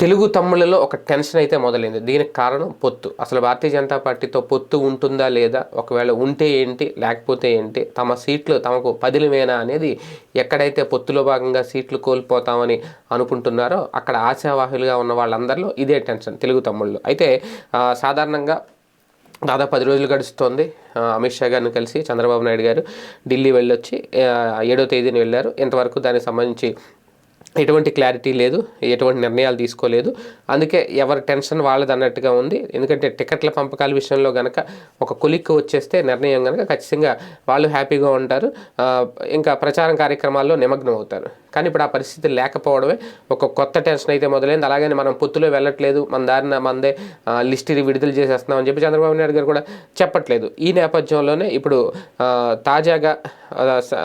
తెలుగు తమ్ముళ్ళలో ఒక టెన్షన్ అయితే మొదలైంది. దీనికి కారణం పొత్తు. అసలు భారతీయ జనతా పార్టీతో పొత్తు ఉంటుందా లేదా? ఒకవేళ ఉంటే ఏంటి? లేకపోతే ఏంటి? తమ సీట్లు తమకు పదిలమేనా అనేది ఎక్కడైతే పొత్తులో భాగంగా సీట్లు కోల్పోతామని అనుకుంటున్నారో అక్కడ ఆశావాహులుగా ఉన్న వాళ్ళందరిలో ఇదే టెన్షన్ తెలుగు తమ్ముళ్ళు. అయితే సాధారణంగా దాదాపు పది రోజులు గడుస్తోంది. అమిత్ షా గారిని కలిసి చంద్రబాబు నాయుడు గారు ఢిల్లీ వెళ్ళొచ్చి ఏడో తేదీని వెళ్ళారు. ఇంతవరకు దానికి సంబంధించి ఎటువంటి క్లారిటీ లేదు ఎటువంటి నిర్ణయాలు తీసుకోలేదు. అందుకే ఎవరి టెన్షన్ వాళ్ళది అన్నట్టుగా ఉంది. ఎందుకంటే టికెట్ల పంపకాల విషయంలో కనుక ఒక కొలిక్కు వచ్చేస్తే నిర్ణయం కనుక ఖచ్చితంగా వాళ్ళు హ్యాపీగా ఉంటారు. ఇంకా ప్రచారం కార్యక్రమాల్లో నిమగ్నం అవుతారు. కానీ ఇప్పుడు ఆ పరిస్థితి లేకపోవడమే ఒక కొత్త టెన్షన్ అయితే మొదలైంది. అలాగని మనం పొత్తులో వెళ్ళట్లేదు. మన దారిన మందే లిస్ట్ విడుదల చేసేస్తున్నాం అని చెప్పి చంద్రబాబు నాయుడు గారు కూడా చెప్పట్లేదు. ఈ నేపథ్యంలోనే ఇప్పుడు తాజాగా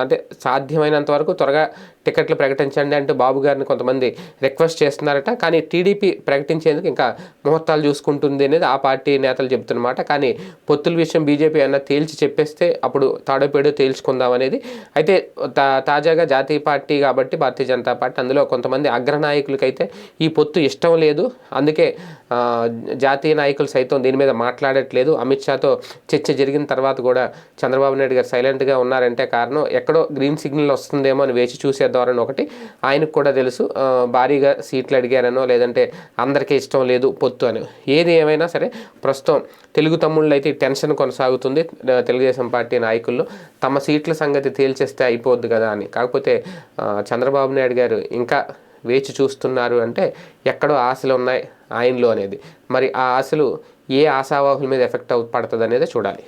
అంటే సాధ్యమైనంత వరకు త్వరగా టికెట్లు ప్రకటించండి అంటూ బాబు గారిని కొంతమంది రిక్వెస్ట్ చేస్తున్నారట. కానీ టీడీపీ ప్రకటించేందుకు ఇంకా ముహూర్తాలు చూసుకుంటుంది అనేది ఆ పార్టీ నేతలు చెబుతున్నమాట. కానీ పొత్తుల విషయం బీజేపీ అన్న తేల్చి చెప్పేస్తే అప్పుడు తాడోపేడో తేల్చుకుందాం అనేది. అయితే తా తాజాగా జాతీయ పార్టీ కాబట్టి భారతీయ జనతా పార్టీ అందులో కొంతమంది అగ్రనాయకులకైతే ఈ పొత్తు ఇష్టం లేదు. అందుకే జాతీయ నాయకులు సైతం దీని మీద మాట్లాడట్లేదు. అమిత్ షాతో చర్చ జరిగిన తర్వాత కూడా చంద్రబాబు నాయుడు గారు సైలెంట్గా ఉన్నారంటే కారణం ఎక్కడో గ్రీన్ సిగ్నల్ వస్తుందేమో అని వేచి చూసే ధోరణి ఒకటి. ఆయనకు కూడా తెలుసు? భారీగా సీట్లు అడిగారనో లేదంటే అందరికీ ఇష్టం లేదు పొత్తు అని. ఏది ఏమైనా సరే ప్రస్తుతం తెలుగు తమ్ముళ్ళు అయితే టెన్షన్ కొనసాగుతుంది. తెలుగుదేశం పార్టీ నాయకుల్లో తమ సీట్ల సంగతి తేల్చేస్తే అయిపోద్ది కదా అని. కాకపోతే చంద్రబాబు నాయుడు గారు ఇంకా వేచి చూస్తున్నారు అంటే ఎక్కడో ఆశలు ఉన్నాయి ఆయనలో అనేది. మరి ఆ ఆశలు ఏ ఆశావాహుల మీద ఎఫెక్ట్ అవు పడుతుంది అనేది చూడాలి.